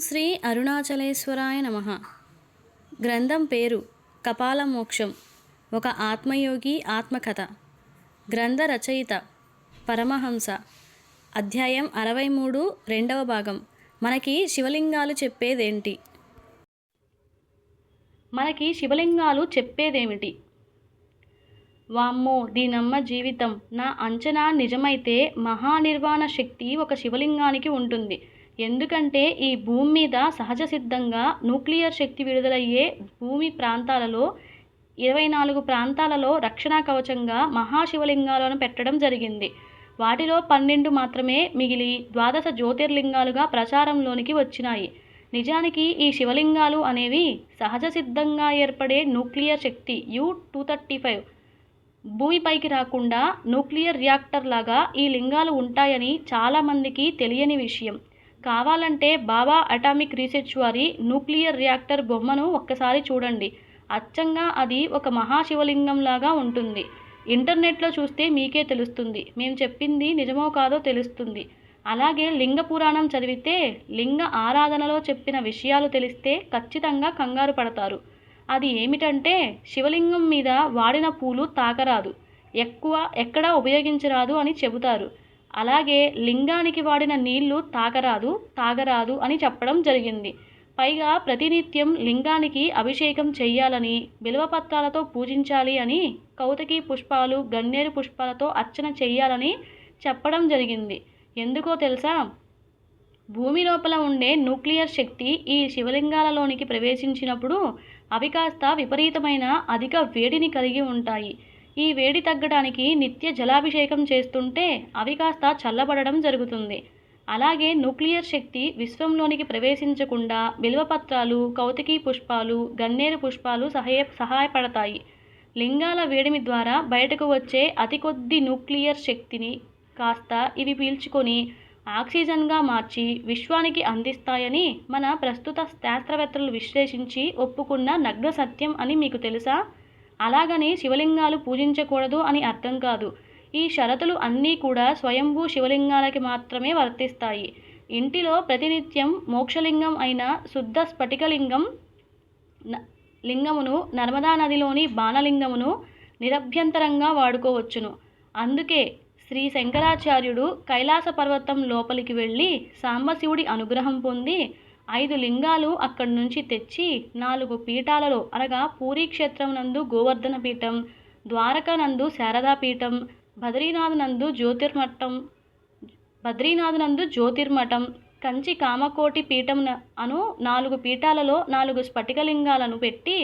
శ్రీ అరుణాచలేశ్వరాయ నమ. గ్రంథం పేరు కపాల మోక్షం ఒక ఆత్మయోగి ఆత్మకథ. గ్రంథ రచయిత పరమహంస. అధ్యాయం అరవై మూడు రెండవ భాగం. మనకి శివలింగాలు చెప్పేదేంటి? మనకి శివలింగాలు చెప్పేదేమిటి? వామ్మో దీనమ్మ జీవితం. నా అంచనా నిజమైతే మహానిర్వాణ శక్తి ఒక శివలింగానికి ఉంటుంది. ఎందుకంటే ఈ భూమి మీద సహజ సిద్ధంగా న్యూక్లియర్ శక్తి విడుదలయ్యే భూమి ప్రాంతాలలో ఇరవై నాలుగు ప్రాంతాలలో రక్షణ కవచంగా మహాశివలింగాలను పెట్టడం జరిగింది. వాటిలో పన్నెండు మాత్రమే మిగిలి ద్వాదశ జ్యోతిర్లింగాలుగా ప్రచారంలోనికి వచ్చినాయి. నిజానికి ఈ శివలింగాలు అనేవి సహజ సిద్ధంగా ఏర్పడే న్యూక్లియర్ శక్తి యు టూ థర్టీ ఫైవ్. భూమిపైకి రాకుండా న్యూక్లియర్ రియాక్టర్ లాగా ఈ లింగాలు ఉంటాయని చాలామందికి తెలియని విషయం. కావాలంటే బాబా అటామిక్ రీసెర్చ్ వారి న్యూక్లియర్ రియాక్టర్ బొమ్మను ఒక్కసారి చూడండి. అచ్చంగా అది ఒక మహాశివలింగం లాగా ఉంటుంది. ఇంటర్నెట్లో చూస్తే మీకే తెలుస్తుంది. మేము చెప్పింది నిజమో కాదో తెలుస్తుంది. అలాగే లింగ పురాణం చదివితే లింగ ఆరాధనలో చెప్పిన విషయాలు తెలిస్తే ఖచ్చితంగా కంగారు పడతారు. అది ఏమిటంటే శివలింగం మీద వాడిన పూలు తాకరాదు. ఎక్కువ ఎక్కడా ఉపయోగించరాదు అని చెబుతారు. అలాగే లింగానికి వాడిన నీళ్ళు తాగరాదు తాగరాదు అని చెప్పడం జరిగింది. పైగా ప్రతినిత్యం లింగానికి అభిషేకం చెయ్యాలని బిల్వపత్రాలతో పూజించాలి అని కౌతకి పుష్పాలు గన్నేరు పుష్పాలతో అర్చన చెయ్యాలని చెప్పడం జరిగింది. ఎందుకో తెలుసా? భూమి లోపల ఉండే న్యూక్లియర్ శక్తి ఈ శివలింగాలలోనికి ప్రవేశించినప్పుడు అవి కాస్త విపరీతమైన అధిక వేడిని కలిగి ఉంటాయి. ఈ వేడి తగ్గడానికి నిత్య జలాభిషేకం చేస్తుంటే అవి కాస్త చల్లబడడం జరుగుతుంది. అలాగే న్యూక్లియర్ శక్తి విశ్వంలోనికి ప్రవేశించకుండా బిల్వపత్రాలు కౌతికి పుష్పాలు గన్నేరు పుష్పాలు సహాయ సహాయపడతాయి. లింగాల వేడిమి ద్వారా బయటకు వచ్చే అతి కొద్ది న్యూక్లియర్ శక్తిని కాస్త ఇవి పీల్చుకొని ఆక్సిజన్గా మార్చి విశ్వానికి అందిస్తాయని మన ప్రస్తుత శాస్త్రవేత్తలు విశ్లేషించి ఒప్పుకున్న నగ్న సత్యం అని మీకు తెలుసా? అలాగని శివలింగాలు పూజించకూడదు అని అర్థం కాదు. ఈ షరతులు అన్నీ కూడా స్వయంభూ శివలింగాలకి మాత్రమే వర్తిస్తాయి. ఇంటిలో ప్రతినిత్యం మోక్షలింగం అయిన శుద్ధ స్ఫటికలింగం లింగమును నర్మదా నదిలోని బాణలింగమును నిరభ్యంతరంగా వాడుకోవచ్చును. అందుకే శ్రీ శంకరాచార్యుడు కైలాస పర్వతం లోపలికి వెళ్ళి సాంబశివుడి అనుగ్రహం పొంది ఐదు లింగాలు అక్కడి నుంచి తెచ్చి నాలుగు పీఠాలలో అనగా పూరీ క్షేత్రం నందు గోవర్ధన పీఠం ద్వారకా నందు శారదా పీఠం బద్రీనాథ్ నందు జ్యోతిర్మఠం బద్రీనాథ్ నందు జ్యోతిర్మఠం కంచి కామకోటి పీఠం అను నాలుగు పీఠాలలో నాలుగు స్ఫటికలింగాలను పెట్టి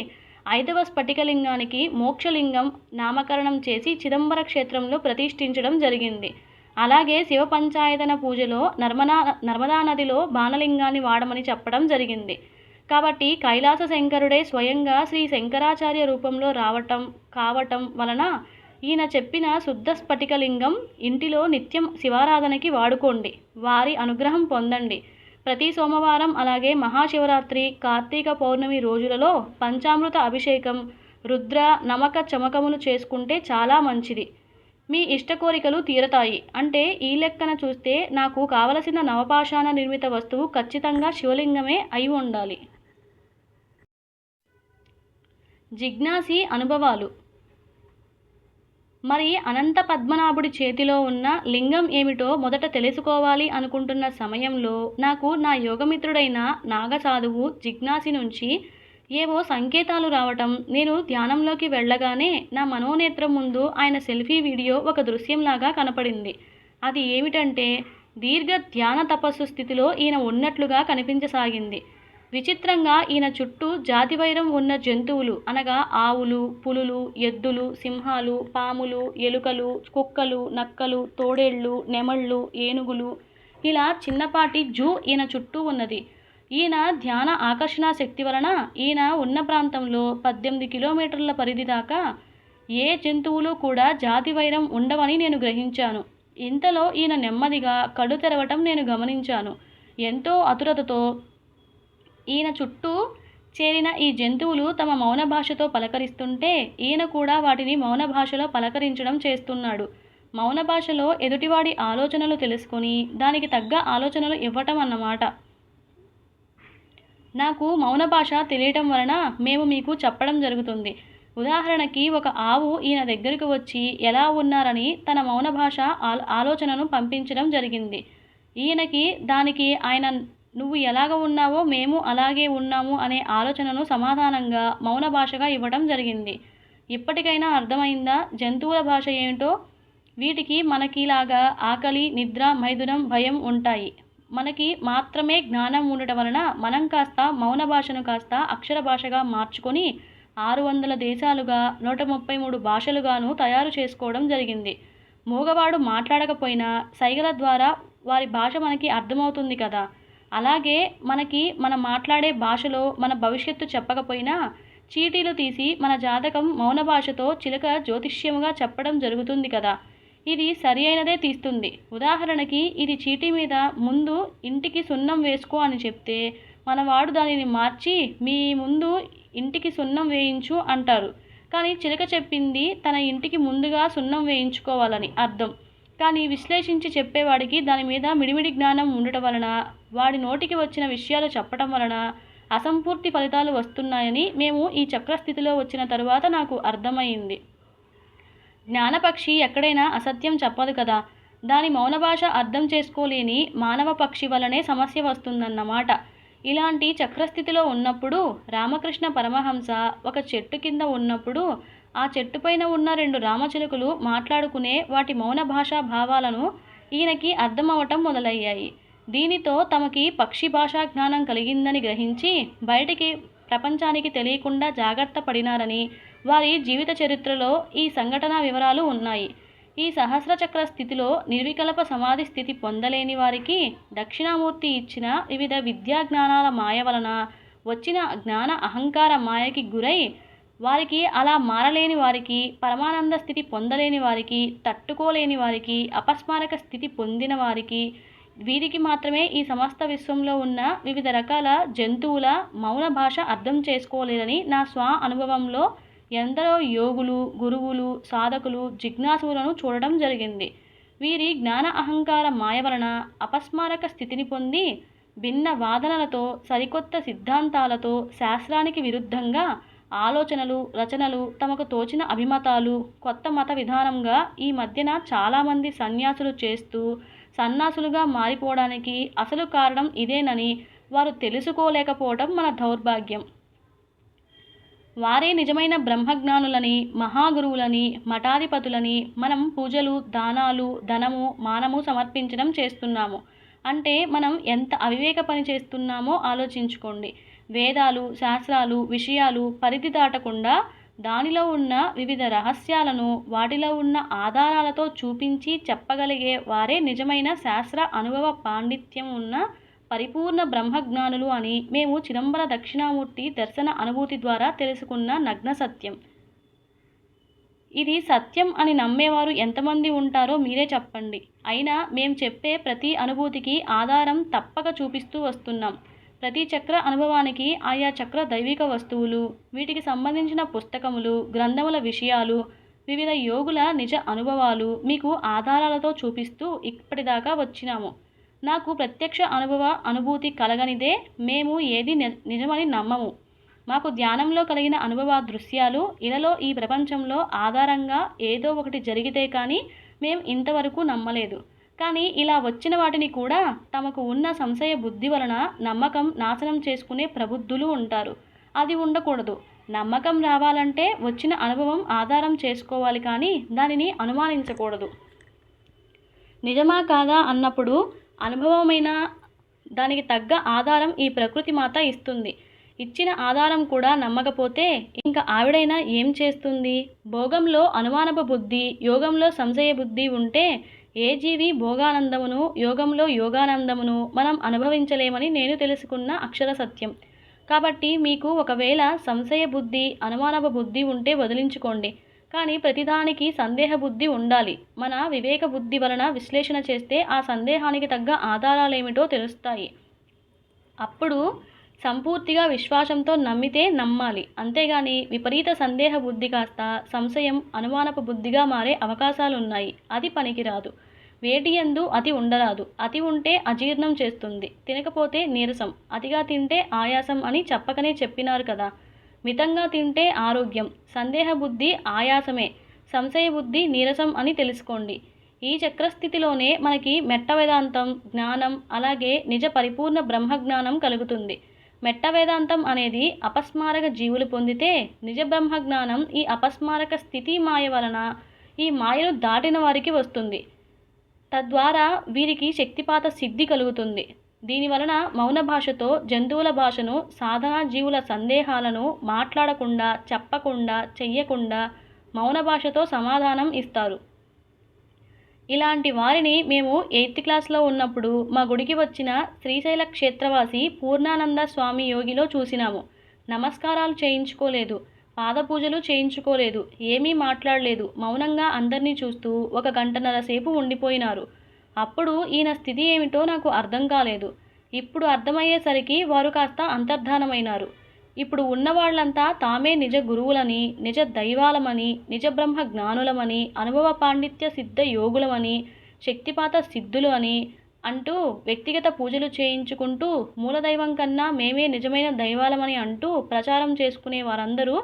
ఐదవ స్ఫటికలింగానికి మోక్షలింగం నామకరణం చేసి చిదంబర క్షేత్రంలో ప్రతిష్ఠించడం జరిగింది. అలాగే శివ పంచాయతన పూజలో నర్మదా నర్మదా నదిలో బాణలింగాన్ని వాడమని చెప్పడం జరిగింది. కాబట్టి కైలాస శంకరుడే స్వయంగా శ్రీ శంకరాచార్య రూపంలో రావటం కావటం వలన ఈయన చెప్పిన శుద్ధ స్ఫటికలింగం ఇంటిలో నిత్యం శివారాధనకి వాడుకోండి. వారి అనుగ్రహం పొందండి. ప్రతి సోమవారం అలాగే మహాశివరాత్రి కార్తీక పౌర్ణమి రోజులలో పంచామృత అభిషేకం రుద్ర నమక చమకములు చేసుకుంటే చాలా మంచిది. మీ ఇష్ట కోరికలు తీరతాయి. అంటే ఈ లెక్కన చూస్తే నాకు కావలసిన నవపాషాణ నిర్మిత వస్తువు ఖచ్చితంగా శివలింగమే అయి ఉండాలి. జిజ్ఞాసి అనుభవాలు. మరి అనంత పద్మనాభుడి చేతిలో ఉన్న లింగం ఏమిటో మొదట తెలుసుకోవాలి అనుకుంటున్న సమయంలో నాకు నా యోగమిత్రుడైన నాగసాధువు జిజ్ఞాసి నుంచి ఏవో సంకేతాలు రావటం. నేను ధ్యానంలోకి వెళ్ళగానే నా మనోనేత్రం ముందు ఆయన సెల్ఫీ వీడియో ఒక దృశ్యంలాగా కనపడింది. అది ఏమిటంటే దీర్ఘ ధ్యాన తపస్సు స్థితిలో ఈయన ఉన్నట్లుగా కనిపించసాగింది. విచిత్రంగా ఈయన చుట్టూ జాతివైరం ఉన్న జంతువులు అనగా ఆవులు పులులు ఎద్దులు సింహాలు పాములు ఎలుకలు కుక్కలు నక్కలు తోడేళ్ళు నెమళ్ళు ఏనుగులు. ఇలా చిన్నపాటి జూ ఈయన చుట్టూ ఉన్నది. ఈయన ధ్యాన ఆకర్షణ శక్తి వలన ఈయన ఉన్న ప్రాంతంలో పద్దెనిమిది కిలోమీటర్ల పరిధి దాకా ఏ జంతువులు కూడా జాతి వైరం ఉండవని నేను గ్రహించాను. ఇంతలో ఈయన నెమ్మదిగా కళ్ళు తెరవటం నేను గమనించాను. ఎంతో అతురతతో ఈయన చుట్టూ చేరిన ఈ జంతువులు తమ మౌన భాషతో పలకరిస్తుంటే ఈయన కూడా వాటిని మౌన భాషలో పలకరించడం చేస్తున్నాడు. మౌన భాషలో ఎదుటివాడి ఆలోచనలు తెలుసుకొని దానికి తగ్గ ఆలోచనలు ఇవ్వటం అన్నమాట. నాకు మౌన భాష తెలియటం వలన మేము మీకు చెప్పడం జరుగుతుంది. ఉదాహరణకి ఒక ఆవు ఈయన దగ్గరకు వచ్చి ఎలా ఉన్నారని? తన మౌన భాష ఆలోచనను పంపించడం జరిగింది. ఈయనకి దానికి ఆయన నువ్వు ఎలాగ ఉన్నావో మేము అలాగే ఉన్నాము అనే ఆలోచనను సమాధానంగా మౌన భాషగా ఇవ్వడం జరిగింది. ఇప్పటికైనా అర్థమైందా? జంతువుల భాష ఏమిటో వీటికి మనకిలాగా ఆకలి నిద్ర మైథునం భయం ఉంటాయి. మనకి మాత్రమే జ్ఞానం ఉండటం వలన మనం కాస్త మౌన భాషను కాస్త అక్షర భాషగా మార్చుకొని ఆరు వందల దేశాలుగా నూట ముప్పై మూడు భాషలుగాను తయారు చేసుకోవడం జరిగింది. మూగవాడు మాట్లాడకపోయినా సైగల ద్వారా వారి భాష మనకి అర్థమవుతుంది కదా. అలాగే మనకి మనం మాట్లాడే భాషలో మన భవిష్యత్తు చెప్పకపోయినా చీటీలు తీసి మన జాతకం మౌన భాషతో చిలక జ్యోతిష్యముగా చెప్పడం జరుగుతుంది కదా. ఇది సరి అయినదే తీస్తుంది. ఉదాహరణకి ఇది చీటీ మీద ముందు ఇంటికి సున్నం వేసుకో అని చెప్తే మనవాడు దానిని మార్చి మీ ముందు ఇంటికి సున్నం వేయించు అంటారు. కానీ చిలక చెప్పింది తన ఇంటికి ముందుగా సున్నం వేయించుకోవాలని అర్థం. కానీ విశ్లేషించి చెప్పేవాడికి దాని మీద మిడిమిడి జ్ఞానం ఉండటం వలన వాడి నోటికి వచ్చిన విషయాలు చెప్పటం వలన అసంపూర్తి ఫలితాలు వస్తున్నాయని మేము ఈ చక్రస్థితిలో వచ్చిన తరువాత నాకు అర్థమైంది. జ్ఞానపక్షి ఎక్కడైనా అసత్యం చెప్పదు కదా. దాని మౌన భాష అర్థం చేసుకోలేని మానవ పక్షి వలనే సమస్య వస్తుందన్నమాట. ఇలాంటి చక్రస్థితిలో ఉన్నప్పుడు రామకృష్ణ పరమహంస ఒక చెట్టు కింద ఉన్నప్పుడు ఆ చెట్టుపైన ఉన్న రెండు రామచిలుకలు మాట్లాడుకునే వాటి మౌన భాషా భావాలను ఈయనకి అర్థమవటం మొదలయ్యాయి. దీనితో తమకి పక్షి భాషా జ్ఞానం కలిగిందని గ్రహించి బయటికి ప్రపంచానికి తెలియకుండా జాగ్రత్త పడినారని వారి జీవిత చరిత్రలో ఈ సంఘటన వివరాలు ఉన్నాయి. ఈ సహస్రచక్ర స్థితిలో నిర్వికల్ప సమాధి స్థితి పొందలేని వారికి దక్షిణామూర్తి ఇచ్చిన వివిధ విద్యా జ్ఞానాల మాయ వలన వచ్చిన జ్ఞాన అహంకార మాయకి గురై వారికి అలా మారలేని వారికి పరమానంద స్థితి పొందలేని వారికి తట్టుకోలేని వారికి అపస్మారక స్థితి పొందిన వారికి వీరికి మాత్రమే ఈ సమస్త విశ్వంలో ఉన్న వివిధ రకాల జంతువుల మౌన భాష అర్థం చేసుకోలేదని నా స్వ అనుభవంలో ఎందరో యోగులు గురువులు సాధకులు జిజ్ఞాసులను చూడడం జరిగింది. వీరి జ్ఞాన అహంకార మాయ వలన అపస్మారక స్థితిని పొంది భిన్న వాదనలతో సరికొత్త సిద్ధాంతాలతో శాస్త్రానికి విరుద్ధంగా ఆలోచనలు రచనలు తమకు తోచిన అభిమతాలు కొత్త మత విధానంగా ఈ మధ్యన చాలామంది సన్యాసులు చేస్తూ సన్నాసులుగా మారిపోవడానికి అసలు కారణం ఇదేనని వారు తెలుసుకోలేకపోవడం మన దౌర్భాగ్యం. వారే నిజమైన బ్రహ్మజ్ఞానులని మహాగురువులని మఠాధిపతులని. మనం పూజలు దానాలు ధనము మానము సమర్పించడం చేస్తున్నాము. అంటే మనం ఎంత అవివేక పని చేస్తున్నామో ఆలోచించుకోండి. వేదాలు శాస్త్రాలు విషయాలు పరిధి దాటకుండా దానిలో ఉన్న వివిధ రహస్యాలను వాటిలో ఉన్న ఆధారాలతో చూపించి చెప్పగలిగే వారే నిజమైన శాస్త్ర అనుభవ పాండిత్యం ఉన్న పరిపూర్ణ బ్రహ్మజ్ఞానులు అని మేము చిదంబర దక్షిణామూర్తి దర్శన అనుభూతి ద్వారా తెలుసుకున్న నగ్న సత్యం. ఇది సత్యం అని నమ్మేవారు ఎంతమంది ఉంటారో మీరే చెప్పండి. అయినా మేము చెప్పే ప్రతి అనుభూతికి ఆధారం తప్పక చూపిస్తూ వస్తున్నాం. ప్రతి చక్ర అనుభవానికి ఆయా చక్ర దైవిక వస్తువులు వీటికి సంబంధించిన పుస్తకములు గ్రంథముల విషయాలు వివిధ యోగుల నిజ అనుభవాలు మీకు ఆధారాలతో చూపిస్తూ ఇప్పటిదాకా వచ్చినాము. నాకు ప్రత్యక్ష అనుభవ అనుభూతి కలగనిదే మేము ఏది ని- నిజమని నమ్మము. మాకు ధ్యానంలో కలిగిన అనుభవ దృశ్యాలు ఇలలో ఈ ప్రపంచంలో ఆధారంగా ఏదో ఒకటి జరిగితే కానీ మేము ఇంతవరకు నమ్మలేదు. కానీ ఇలా వచ్చిన వాటిని కూడా తమకు ఉన్న సంశయ బుద్ధి వలన నమ్మకం నాశనం చేసుకునే ప్రబుద్ధులు ఉంటారు. అది ఉండకూడదు. నమ్మకం రావాలంటే వచ్చిన అనుభవం ఆధారం చేసుకోవాలి కానీ దానిని అనుమానించకూడదు. నిజమా కాదా అన్నప్పుడు అనుభవమైన దానికి తగ్గ ఆధారం ఈ ప్రకృతి మాత ఇస్తుంది. ఇచ్చిన ఆధారం కూడా నమ్మకపోతే ఇంకా ఆవిడైనా ఏం చేస్తుంది? భోగంలో అనుమానపు బుద్ధి యోగంలో సంశయ బుద్ధి ఉంటే ఏ జీవి భోగానందమును యోగంలో యోగానందమును మనం అనుభవించలేమని నేను తెలుసుకున్న అక్షర సత్యం. కాబట్టి మీకు ఒకవేళ సంశయ బుద్ధి అనుమానపు బుద్ధి ఉంటే వదిలించుకోండి. కానీ ప్రతిదానికి సందేహ బుద్ధి ఉండాలి. మన వివేక బుద్ధి వలన విశ్లేషణ చేస్తే ఆ సందేహానికి తగ్గ ఆధారాలు ఏమిటో తెలుస్తాయి. అప్పుడు సంపూర్తిగా విశ్వాసంతో నమ్మితే నమ్మాలి. అంతేగాని విపరీత సందేహ బుద్ధి కాస్త సంశయం అనుమానపు బుద్ధిగా మారే అవకాశాలున్నాయి. అది పనికిరాదు. వేటి ఎందు అతి ఉండరాదు. అతి ఉంటే అజీర్ణం చేస్తుంది. తినకపోతే నీరసం. అతిగా తింటే ఆయాసం అని చెప్పకనే చెప్పినారు కదా. మితంగా తింటే ఆరోగ్యం సందేహ బుద్ధి ఆయాసమే సంశయ బుద్ధి నీరసం అని తెలుసుకోండి. ఈ చక్రస్థితిలోనే మనకి మెట్ట వేదాంతం జ్ఞానం అలాగే నిజ పరిపూర్ణ బ్రహ్మజ్ఞానం కలుగుతుంది. మెట్ట వేదాంతం అనేది అపస్మారక జీవులు పొందితే నిజ బ్రహ్మజ్ఞానం ఈ అపస్మారక స్థితి మాయ వలన ఈ మాయను దాటిన వారికి వస్తుంది. తద్వారా వీరికి శక్తిపాత సిద్ధి కలుగుతుంది. దీని వలన మౌన భాషతో జంతువుల భాషను సాధనా జీవుల సందేహాలను మాట్లాడకుండా చెప్పకుండా చెయ్యకుండా మౌన భాషతో సమాధానం ఇస్తారు. ఇలాంటి వారిని మేము ఎయిత్ క్లాస్లో ఉన్నప్పుడు మా గుడికి వచ్చిన శ్రీశైల క్షేత్రవాసి పూర్ణానంద స్వామి యోగిలో చూసినాము. నమస్కారాలు చేయించుకోలేదు పాదపూజలు చేయించుకోలేదు ఏమీ మాట్లాడలేదు. మౌనంగా అందరినీ చూస్తూ ఒక గంటన్నర సేపు ఉండిపోయినారు. అప్పుడు ఈయన స్థితి ఏమిటో నాకు అర్థం కాలేదు. ఇప్పుడు అర్థమయ్యేసరికి వారు కాస్త అంతర్ధానమైనారు. ఇప్పుడు ఉన్నవాళ్ళంతా తామే నిజ గురువులని నిజ దైవాలమని నిజ బ్రహ్మ జ్ఞానులమని అనుభవ పాండిత్య సిద్ధ యోగులమని శక్తిపాత సిద్ధులు అని అంటూ వ్యక్తిగత పూజలు చేయించుకుంటూ మూలదైవం కన్నా మేమే నిజమైన దైవాలమని అంటూ ప్రచారం చేసుకునే వారందరూ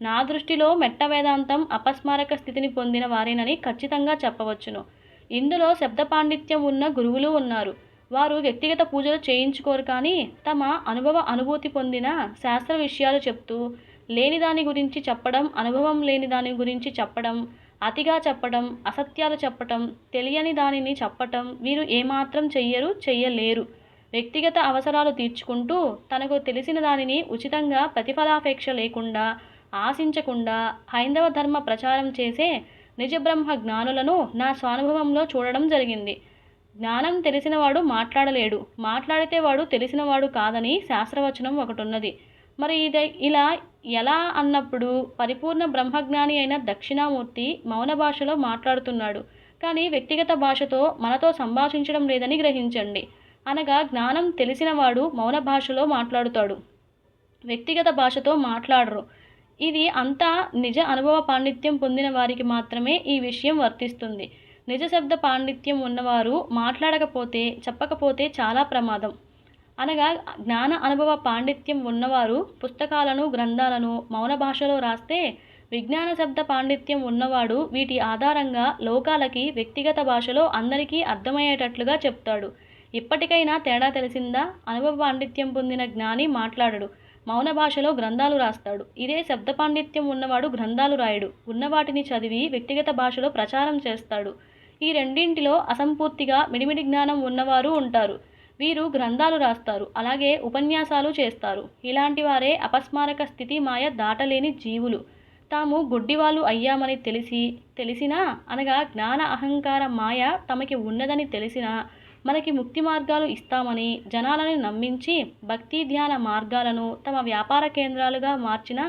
నా దృష్టిలో మెట్ట వేదాంతం అపస్మారక స్థితిని పొందిన వారేనని ఖచ్చితంగా చెప్పవచ్చును. ఇందులో శబ్ద పాండిత్యం ఉన్న గురువులు ఉన్నారు. వారు వ్యక్తిగత పూజలు చేయించుకోరు కానీ తమ అనుభవ అనుభూతి పొందిన శాస్త్ర విషయాలు చెప్తూ లేని దాని గురించి చెప్పడం అనుభవం లేని దాని గురించి చెప్పడం అతిగా చెప్పడం అసత్యాలు చెప్పటం తెలియని దానిని చెప్పటం వీరు ఏమాత్రం చెయ్యరు చెయ్యలేరు. వ్యక్తిగత అవసరాలు తీర్చుకుంటూ తనకు తెలిసిన దానిని ఉచితంగా ప్రతిఫలాపేక్ష లేకుండా ఆశించకుండా హైందవ ధర్మ ప్రచారం చేసే నిజబ్రహ్మ జ్ఞానులను నా స్వానుభవంలో చూడడం జరిగింది. జ్ఞానం తెలిసినవాడు మాట్లాడలేడు. మాట్లాడితే వాడు తెలిసినవాడు కాదని శాస్త్రవచనం ఒకటి ఉన్నది మరి ఇది ఇలా ఎలా అన్నప్పుడు పరిపూర్ణ బ్రహ్మజ్ఞాని అయిన దక్షిణామూర్తి మౌన భాషలో మాట్లాడుతున్నాడు. కానీ వ్యక్తిగత భాషతో మనతో సంభాషించడం లేదని గ్రహించండి. అనగా జ్ఞానం తెలిసినవాడు మౌన భాషలో మాట్లాడుతాడు. వ్యక్తిగత భాషతో మాట్లాడరు. ఇది అంతా నిజ అనుభవ పాండిత్యం పొందిన వారికి మాత్రమే ఈ విషయం వర్తిస్తుంది. నిజ శబ్ద పాండిత్యం ఉన్నవారు మాట్లాడకపోతే చెప్పకపోతే చాలా ప్రమాదం. అనగా జ్ఞాన అనుభవ పాండిత్యం ఉన్నవారు పుస్తకాలను గ్రంథాలను మౌన భాషలో రాస్తే విజ్ఞాన శబ్ద పాండిత్యం ఉన్నవాడు వీటి ఆధారంగా లోకాలకి వ్యక్తిగత భాషలో అందరికీ అర్థమయ్యేటట్లుగా చెప్తాడు. ఇప్పటికైనా తేడా తెలిసిందా? అనుభవ పాండిత్యం పొందిన జ్ఞాని మాట్లాడడు. మౌన భాషలో గ్రంథాలు రాస్తాడు. ఇదే శబ్ద పాండిత్యం ఉన్నవాడు గ్రంథాలు రాయడు. ఉన్నవాటిని చదివి వ్యక్తిగత భాషలో ప్రచారం చేస్తాడు. ఈ రెండింటిలో అసంపూర్తిగా మిడిమిడి జ్ఞానం ఉన్నవారు ఉంటారు. వీరు గ్రంథాలు రాస్తారు. అలాగే ఉపన్యాసాలు చేస్తారు. ఇలాంటి వారే అపస్మారక స్థితి మాయ దాటలేని జీవులు. తాము గుడ్డివాళ్ళు అయ్యామని తెలిసి తెలిసినా అనగా జ్ఞాన అహంకార మాయ తమకి ఉన్నదని తెలిసినా మనకి ముక్తి మార్గాలు ఇస్తామని జనాలను నమ్మించి భక్తి ధ్యాన మార్గాలను తమ వ్యాపార కేంద్రాలుగా మార్చిన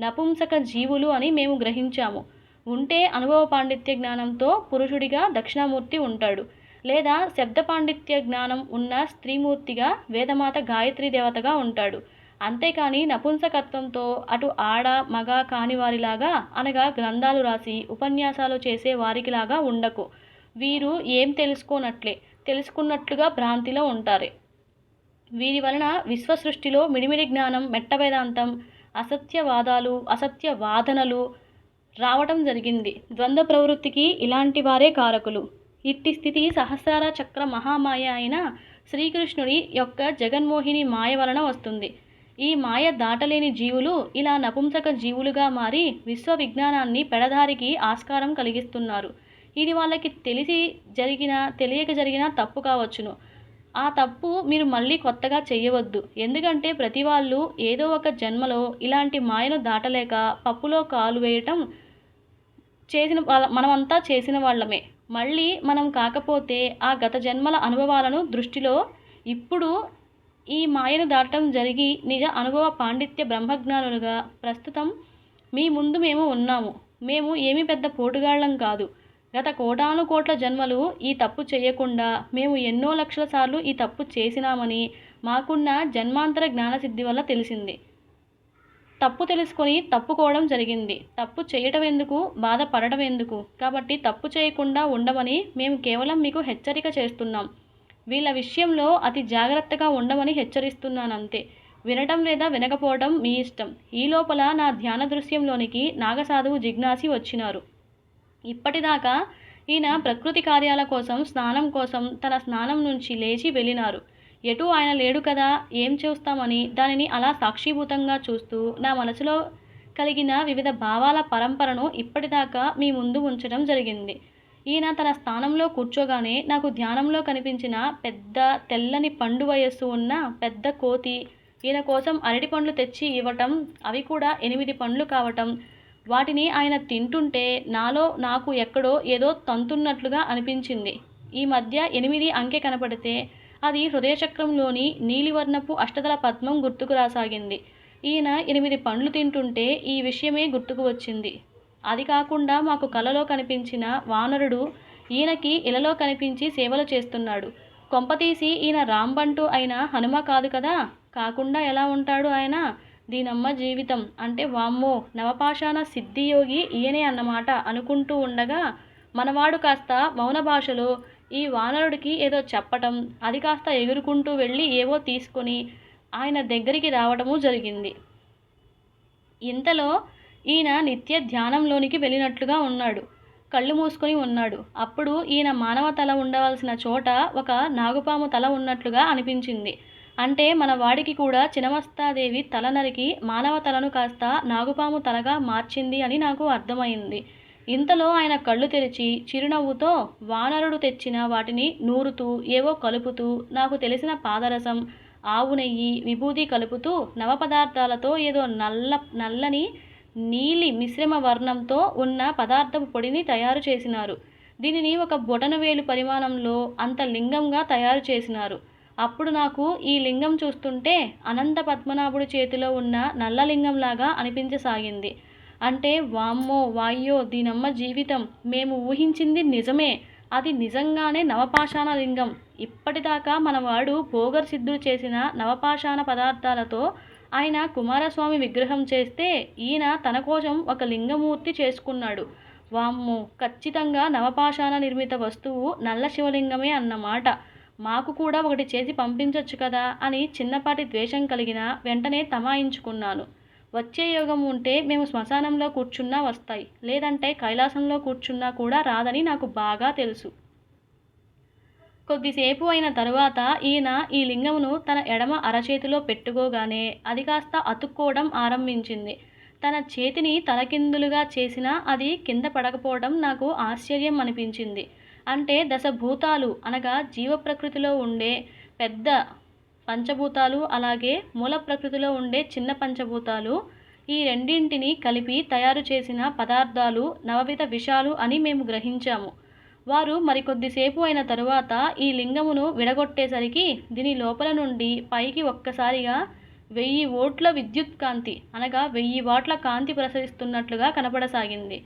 నపుంసక జీవులు అని మేము గ్రహించాము. ఉంటే అనుభవ పాండిత్య జ్ఞానంతో పురుషుడిగా దక్షిణామూర్తి ఉంటాడు. లేదా శబ్ద పాండిత్య జ్ఞానం ఉన్న స్త్రీమూర్తిగా వేదమాత గాయత్రి దేవతగా ఉంటాడు. అంతేకాని నపుంసకత్వంతో అటు ఆడ మగ కాని వారిలాగా అనగా గ్రంథాలు రాసి ఉపన్యాసాలు చేసే వారికిలాగా ఉండకు. వీరు ఏం తెలుసుకోనట్లే. తెలుసుకున్నట్లుగా భ్రాంతిలో ఉంటారు. వీరి వలన విశ్వ సృష్టిలో మిడిమిడి జ్ఞానం మెట్ట వేదాంతం అసత్యవాదాలు అసత్య వాదనలు రావటం జరిగింది. ద్వంద్వ ప్రవృత్తికి ఇలాంటి వారే కారకులు. ఇట్టి స్థితి సహస్రార చక్ర మహామాయ అయిన శ్రీకృష్ణుడి యొక్క జగన్మోహిని మాయ వలన వస్తుంది. ఈ మాయ దాటలేని జీవులు ఇలా నపుంసక జీవులుగా మారి విశ్వ విజ్ఞానాన్ని పెడదారికి ఆస్కారం కలిగిస్తున్నారు. ఇది వాళ్ళకి తెలిసి జరిగిన తెలియక జరిగిన తప్పు కావచ్చును. ఆ తప్పు మీరు మళ్ళీ కొత్తగా చేయవద్దు ఎందుకంటే ప్రతి వాళ్ళు ఏదో ఒక జన్మలో ఇలాంటి మాయను దాటలేక పప్పులో కాలు వేయటం చేసిన వాళ్ళ మనమంతా చేసిన వాళ్ళమే. మళ్ళీ మనం కాకపోతే ఆ గత జన్మల అనుభవాలను దృష్టిలో ఇప్పుడు ఈ మాయను దాటం జరిగి నిజ అనుభవ పాండిత్య బ్రహ్మజ్ఞానులుగా ప్రస్తుతం మీ ముందు మేము ఉన్నాము. మేము ఏమి పెద్ద పోటుగాళ్ళం కాదు. గత కోటాను కోట్ల జన్మలు ఈ తప్పు చేయకుండా మేము ఎన్నో లక్షల సార్లు ఈ తప్పు చేసినామని మాకున్న జన్మాంతర జ్ఞానసిద్ధి వల్ల తెలిసింది. తప్పు తెలుసుకొని తప్పుకోవడం జరిగింది. తప్పు చేయటం ఎందుకు బాధపడటం ఎందుకు కాబట్టి తప్పు చేయకుండా ఉండమని మేము కేవలం మీకు హెచ్చరిక చేస్తున్నాం. వీళ్ళ విషయంలో అతి జాగ్రత్తగా ఉండమని హెచ్చరిస్తున్నాను అంతే వినటం లేదా వినకపోవడం మీ ఇష్టం. ఈ లోపల నా ధ్యాన దృశ్యంలోనికి నాగసాధువు జిజ్ఞాసి వచ్చినారు. ఇప్పటిదాకా ఈయన ప్రకృతి కార్యాల కోసం స్నానం కోసం తన స్నానం నుంచి లేచి వెళ్ళినారు. ఎటు ఆయన లేడు కదా ఏం చూస్తామని దానిని అలా సాక్షిభూతంగా చూస్తూ నా మనసులో కలిగిన వివిధ భావాల పరంపరను ఇప్పటిదాకా మీ ముందు ఉంచడం జరిగింది. ఈయన తన స్థానంలో కూర్చోగానే నాకు ధ్యానంలో కనిపించిన పెద్ద తెల్లని పండు వయస్సు ఉన్న పెద్ద కోతి ఈయన కోసం అరటి పండ్లు తెచ్చి ఇవ్వటం అవి కూడా ఎనిమిది పండ్లు కావటం వాటిని ఆయన తింటుంటే నాలో నాకు ఎక్కడో ఏదో తంతున్నట్లుగా అనిపించింది. ఈ మధ్య ఎనిమిది అంకె కనపడితే అది హృదయచక్రంలోని నీలివర్ణపు అష్టదల పద్మం గుర్తుకు రాసాగింది. ఈయన ఎనిమిది పండ్లు తింటుంటే ఈ విషయమే గుర్తుకు వచ్చింది. అది కాకుండా మాకు కలలో కనిపించిన వానరుడు ఈయనకి ఇలలో కనిపించి సేవలు చేస్తున్నాడు. కొంపతీసి ఈయన రాంబంటూ అయిన హనుమ కాదు కదా? కాకుండా ఎలా ఉంటాడు ఆయన? దీనమ్మ జీవితం. అంటే వామ్మో నవపాషాణ సిద్ధియోగి ఈయనే అన్నమాట అనుకుంటూ ఉండగా మనవాడు కాస్త మౌన భాషలో ఈ వానరుడికి ఏదో చెప్పటం అది కాస్త ఎగురుకుంటూ వెళ్ళి ఏవో తీసుకొని ఆయన దగ్గరికి రావడము జరిగింది. ఇంతలో ఈయన నిత్య ధ్యానంలోనికి వెళ్ళినట్లుగా ఉన్నాడు. కళ్ళు మూసుకొని ఉన్నాడు. అప్పుడు ఈయన మానవ తల ఉండవలసిన చోట ఒక నాగుపాము తల ఉన్నట్లుగా అనిపించింది. అంటే మన వాడికి కూడా చినమస్తాదేవి తల నరికి మానవ తలను కాస్త నాగుపాము తలగా మార్చింది అని నాకు అర్థమైంది. ఇంతలో ఆయన కళ్ళు తెరిచి చిరునవ్వుతో వానరుడు తెచ్చిన వాటిని నూరుతూ ఏవో కలుపుతూ నాకు తెలిసిన పాదరసం ఆవు నెయ్యి విభూది కలుపుతూ నవ పదార్థాలతో ఏదో నల్ల నల్లని నీలి మిశ్రమ వర్ణంతో ఉన్న పదార్థపు పొడిని తయారు చేసినారు. దీనిని ఒక బొటనవేలు పరిమాణంలో అంత లింగంగా తయారు చేసినారు. అప్పుడు నాకు ఈ లింగం చూస్తుంటే అనంత పద్మనాభుడి చేతిలో ఉన్న నల్ల లింగంలాగా అనిపించసాగింది. అంటే వామ్మో వాయ్యో దీనమ్మ జీవితం. మేము ఊహించింది నిజమే. అది నిజంగానే నవపాషాణ లింగం. ఇప్పటిదాకా మనవాడు భోగర్ సిద్ధుడు చేసిన నవపాషాణ పదార్థాలతో ఆయన కుమారస్వామి విగ్రహం చేస్తే ఈయన తన కోసం ఒక లింగమూర్తి చేసుకున్నాడు. వామ్మో ఖచ్చితంగా నవపాషాణ నిర్మిత వస్తువు నల్ల శివలింగమే అన్నమాట. మాకు కూడా ఒకటి చేసి పంపించవచ్చు కదా అని చిన్నపాటి ద్వేషం కలిగిన వెంటనే తమాయించుకున్నాను. వచ్చే యోగం ఉంటే మేము శ్మశానంలో కూర్చున్నా వస్తాయి. లేదంటే కైలాసంలో కూర్చున్నా కూడా రాదని నాకు బాగా తెలుసు. కొద్దిసేపు అయిన తరువాత ఈయన ఈ లింగమును తన ఎడమ అరచేతిలో పెట్టుకోగానే అది కాస్త అతుక్కోవడం ఆరంభించింది. తన చేతిని తలకిందులుగా చేసినా అది కింద పడకపోవడం నాకు ఆశ్చర్యం అనిపించింది. అంటే దశభూతాలు అనగా జీవ ప్రకృతిలో ఉండే పెద్ద పంచభూతాలు అలాగే మూల ప్రకృతిలో ఉండే చిన్న పంచభూతాలు. ఈ రెండింటిని కలిపి తయారు చేసిన పదార్థాలు నవవిధ విషాలు అని మేము గ్రహించాము. వారు మరికొద్దిసేపు అయిన తరువాత ఈ లింగమును విడగొట్టేసరికి దీని లోపల నుండి పైకి ఒక్కసారిగా వెయ్యి ఓట్ల విద్యుత్ కాంతి అనగా వెయ్యి వాట్ల కాంతి ప్రసరిస్తున్నట్లుగా కనపడసాగింది.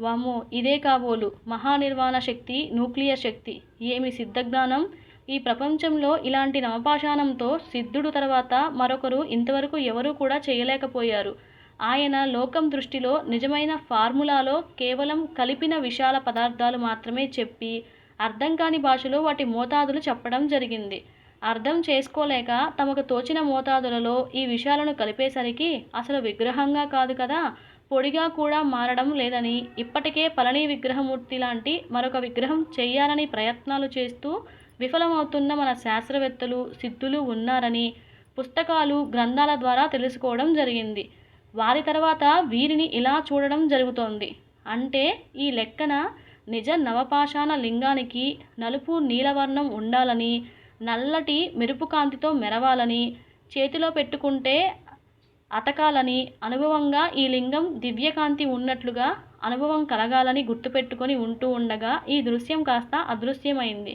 వామో ఇదే కాబోలు. మహానిర్వాణ శక్తి న్యూక్లియర్ శక్తి. ఏమి సిద్ధజ్ఞానం? ఈ ప్రపంచంలో ఇలాంటి నవపాషాణంతో సిద్ధుడు తర్వాత మరొకరు ఇంతవరకు ఎవరూ కూడా చేయలేకపోయారు. ఆయన లోకం దృష్టిలో నిజమైన ఫార్ములాలో కేవలం కలిపిన విశాల పదార్థాలు మాత్రమే చెప్పి అర్థం కాని భాషలో వాటి మోతాదులు చెప్పడం జరిగింది. అర్థం చేసుకోలేక తమకు తోచిన మోతాదులలో ఈ విషయాలను కలిపేసరికి అసలు విగ్రహంగా కాదు కదా? పొడిగా కూడా మారడం లేదని ఇప్పటికే పళని విగ్రహమూర్తి లాంటి మరొక విగ్రహం చేయాలని ప్రయత్నాలు చేస్తూ విఫలమవుతున్న మన శాస్త్రవేత్తలు సిద్ధులు ఉన్నారని పుస్తకాలు గ్రంథాల ద్వారా తెలుసుకోవడం జరిగింది. వారి తర్వాత వీరిని ఇలా చూడడం జరుగుతోంది. అంటే ఈ లెక్కన నిజ నవపాషాణ లింగానికి నలుపు నీలవర్ణం ఉండాలని నల్లటి మెరుపు కాంతితో మెరవాలని చేతిలో పెట్టుకుంటే అతకాలని అనుభవంగా ఈ లింగం దివ్యకాంతి ఉన్నట్లుగా అనుభవం కలగాలని గుర్తుపెట్టుకొని ఉంటూ ఉండగా ఈ దృశ్యం కాస్త అదృశ్యమైంది.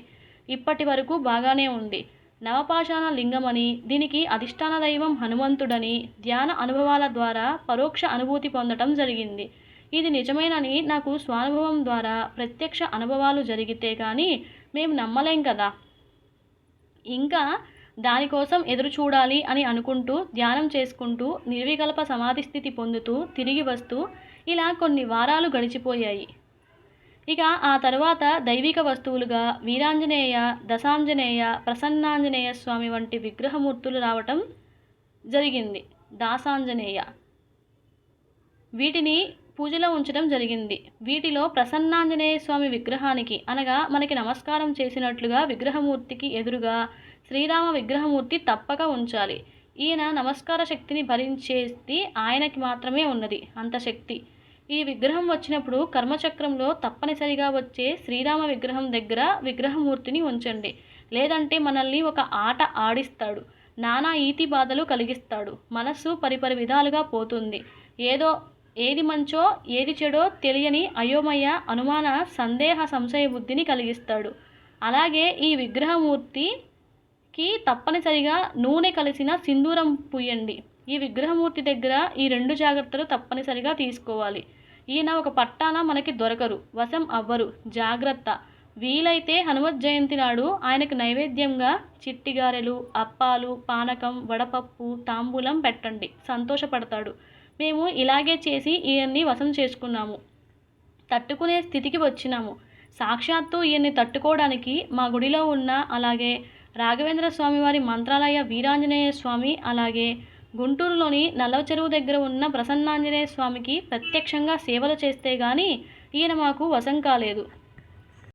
ఇప్పటి వరకు బాగానే ఉంది. నవపాషాణ లింగమని దీనికి అధిష్టాన దైవం హనుమంతుడని ధ్యాన అనుభవాల ద్వారా పరోక్ష అనుభూతి పొందటం జరిగింది. ఇది నిజమేనని నాకు స్వానుభవం ద్వారా ప్రత్యక్ష అనుభవాలు జరిగితే కానీ మేము నమ్మలేం కదా. ఇంకా దానికోసం ఎదురు చూడాలి అని అనుకుంటూ ధ్యానం చేసుకుంటూ నిర్వికల్ప సమాధి స్థితి పొందుతూ తిరిగి వస్తూ ఇలా కొన్ని వారాలు గడిచిపోయాయి. ఇక ఆ తర్వాత దైవిక వస్తువులుగా వీరాంజనేయ దశాంజనేయ ప్రసన్నాంజనేయ స్వామి వంటి విగ్రహమూర్తులు రావటం జరిగింది. దాసాంజనేయ. వీటిని పూజలో ఉంచడం జరిగింది. వీటిలో ప్రసన్నాంజనేయ స్వామి విగ్రహానికి అనగా మనకి నమస్కారం చేసినట్లుగా విగ్రహమూర్తికి ఎదురుగా శ్రీరామ విగ్రహమూర్తి తప్పక ఉంచాలి. ఈయన నమస్కార శక్తిని భరించేది ఆయనకి మాత్రమే ఉన్నది అంత శక్తి. ఈ విగ్రహం వచ్చినప్పుడు కర్మచక్రంలో తప్పనిసరిగా వచ్చే శ్రీరామ విగ్రహం దగ్గర విగ్రహమూర్తిని ఉంచండి. లేదంటే మనల్ని ఒక ఆట ఆడిస్తాడు. నానా ఈతి బాధలు కలిగిస్తాడు. మనస్సు పరిపరి విధాలుగా పోతుంది. ఏదో ఏది మంచో ఏది చెడో తెలియని అయోమయ అనుమాన సందేహ సంశయ బుద్ధిని కలిగిస్తాడు. అలాగే ఈ విగ్రహమూర్తి కి తప్పనిసరిగా నూనె కలిసిన సింధూరం పూయండి. ఈ విగ్రహమూర్తి దగ్గర ఈ రెండు జాగ్రత్తలు తప్పనిసరిగా తీసుకోవాలి. ఈయన ఒక పట్టాన మనకి దొరకరు. వశం అవ్వరు. జాగ్రత్త. వీలైతే హనుమత్ జయంతి నాడు ఆయనకు నైవేద్యంగా చిట్టిగారెలు అప్పాలు పానకం వడపప్పు తాంబూలం పెట్టండి. సంతోషపడతాడు. మేము ఇలాగే చేసి ఈయన్ని వశం చేసుకున్నాము. తట్టుకునే స్థితికి వచ్చినాము. సాక్షాత్తు ఈయన్ని తట్టుకోవడానికి మా గుడిలో ఉన్న అలాగే రాఘవేంద్ర స్వామి వారి మంత్రాలయ వీరాంజనేయ స్వామి అలాగే గుంటూరులోని నల్లవ చెరువు దగ్గర ఉన్న ప్రసన్నాంజనేయ స్వామికి ప్రత్యక్షంగా సేవలు చేస్తే గాని ఈయన మాకు వశం కాలేదు.